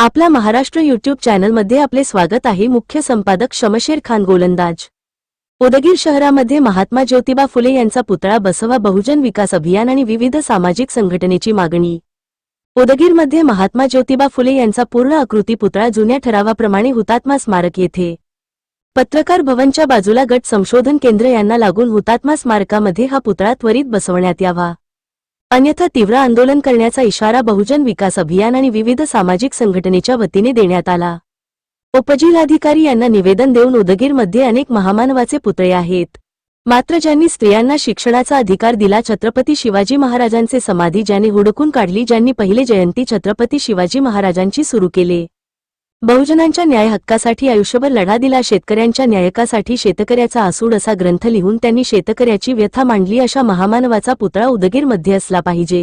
आपला महाराष्ट्र यूट्यूब चॅनलमध्ये आपले स्वागत आहे. मुख्य संपादक शमशेर खान गोलंदाज. उदगीर शहरामध्ये महात्मा ज्योतिबा फुले यांचा पुतळा बसवा बहुजन विकास अभियान आणि विविध सामाजिक संघटनेची मागणी. उदगीरमध्ये महात्मा ज्योतिबा फुले यांचा पूर्ण आकृती पुतळा जुन्या ठरावाप्रमाणे हुतात्मा स्मारक येथे. पत्रकार भवनच्या बाजूला गट संशोधन केंद्र यांना लागून हुतात्मा स्मारकामध्ये हा पुतळा त्वरित बसवण्यात यावा. अन्यथा तीव्र आंदोलन करण्याचा इशारा बहुजन विकास अभियान आणि विविध सामाजिक संघटनेच्या वतीने देण्यात आला. उपजिल्हाधिकारी यांना निवेदन देऊन उदगीरमध्ये अनेक महामानवाचे पुतळे आहेत. मात्र ज्यांनी स्त्रियांना शिक्षणाचा अधिकार दिला छत्रपती शिवाजी महाराजांचे समाधी ज्यांनी हुडकून काढली ज्यांनी पहिले जयंती छत्रपती शिवाजी महाराजांची सुरू केले. बहुजनांच्या न्याय हक्कासाठी आयुष्यभर लढा दिला शेतकऱ्यांच्या न्यायकासाठी शेतकऱ्याचा आसूड असा ग्रंथ लिहून त्यांनी शेतकऱ्याची व्यथा मांडली अशा महामानवाचा पुतळा उदगीरमध्ये असला पाहिजे.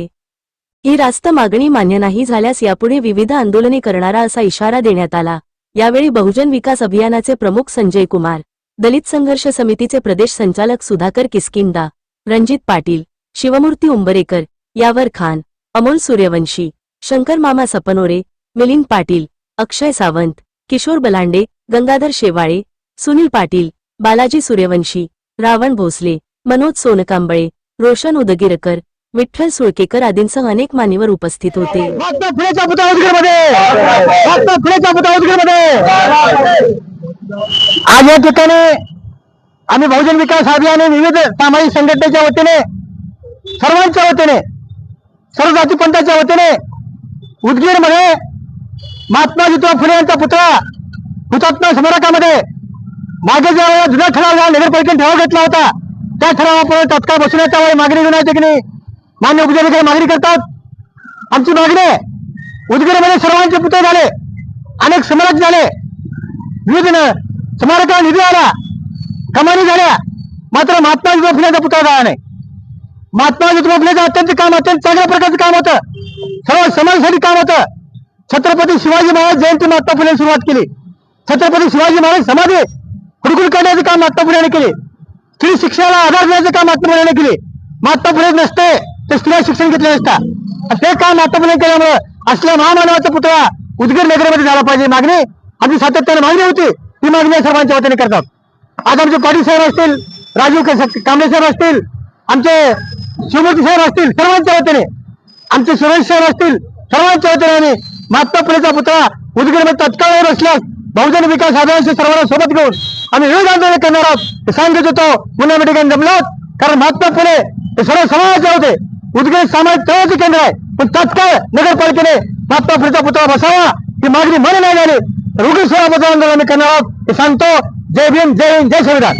ही रास्त मागणी मान्य नाही झाल्यास यापुढे विविध आंदोलने करणारा असा इशारा देण्यात आला. यावेळी बहुजन विकास अभियानाचे प्रमुख संजय कुमार दलित संघर्ष समितीचे प्रदेश संचालक सुधाकर किस्किंदा रणजित पाटील शिवमूर्ती उंबरेकर यावर खान अमोल सूर्यवंशी शंकर मामा सपनोरे मिलिंद पाटील अक्षय सावंत किशोर बलांडे गंगाधर शेवाळे सुनील पाटील बालाजी सूर्यवंशी रावण भोसले मनोज सोनकांबळे रोशन उदगीरकर विठ्ठल सुळकेकर आदींसह अनेक मान्यवर उपस्थित होते. आज या ठिकाणी आम्ही बहुजन विकास अभियान विविध सामाजिक संघटनेच्या वतीने सर्वांच्या वतीने सर्व जाती पंथाच्या वतीने उदगीरमध्ये महात्मा ज्योतिबा फुले यांचा पुतळा हुतात्मा स्मारकामध्ये. मागे ज्या वेळेला ठराव नगरपालिकेने ठराव घेतला होता त्या ठरावापुढे तत्काळ बसवण्याच्या वेळी मागणी घेऊन की नाही? मान्य उपजिल्हाधिकारी मागणी करतात. आमची मागणी उदगीरमध्ये सर्वांचे पुतळे झाले. अनेक स्मारक झाले. विविध स्मारकाला निधी आला. कमानी झाल्या. मात्र महात्मा ज्योतिबा फुलेचा पुतळा झाला नाही. महात्मा ज्योतिबा फुलेचं अत्यंत काम अत्यंत चांगल्या प्रकारचं काम होतं. सर्व समाजासाठी काम होतं. छत्रपती शिवाजी महाराज जयंती महात्मा फुले सुरुवात केली. छत्रपती शिवाजी महाराज समाधी हुडकून करण्याचे काम महात्मा फुलेने केले. स्त्री शिक्षणाला आधार देण्याचे काम महात्मा फुलेने केले. महात्मा नसते तर स्त्रिया शिक्षण घेतले नसता. ते काम महात्मा फुले केल्यामुळं असल्या महामानवाचा पुतळा उदगीर नगरमध्ये झाला पाहिजे. मागणी आमची सातत्याने मागणी होती. ती मागणी सर्वांच्या वतीने करतात आज आमचे पाटील साहेब असतील राजीव कांबळे साहेब असतील आमचे शिवमूर्ती साहेब असतील सर्वांच्या वतीने आमचे सुरेश साहेब असतील सर्वांच्या वतीने आम्ही महात्मा पुतळा उदगीरमध्ये तत्काळ असल्यास बहुजन विकास अभियानशी सर्वांना सोबत घेऊन आम्ही विविध आंदोलन करणार आहोत. सांगत होतो पुन्हा ठिकाणी जमलात. कारण महात्मा फुले हे सर्व समाजाचे होते. उदगीर सामाजिक तळाचे केंद्र आहे. पण तत्काळ नगरपालिकेने महात्मा फुलेचा पुतळा बसावा ही मागणी मन नाही झाली रुग्ण सेवा आंदोलन आम्ही करणार आहोत. हे सांगतो. जय भीम जय हिंद जय संविधान.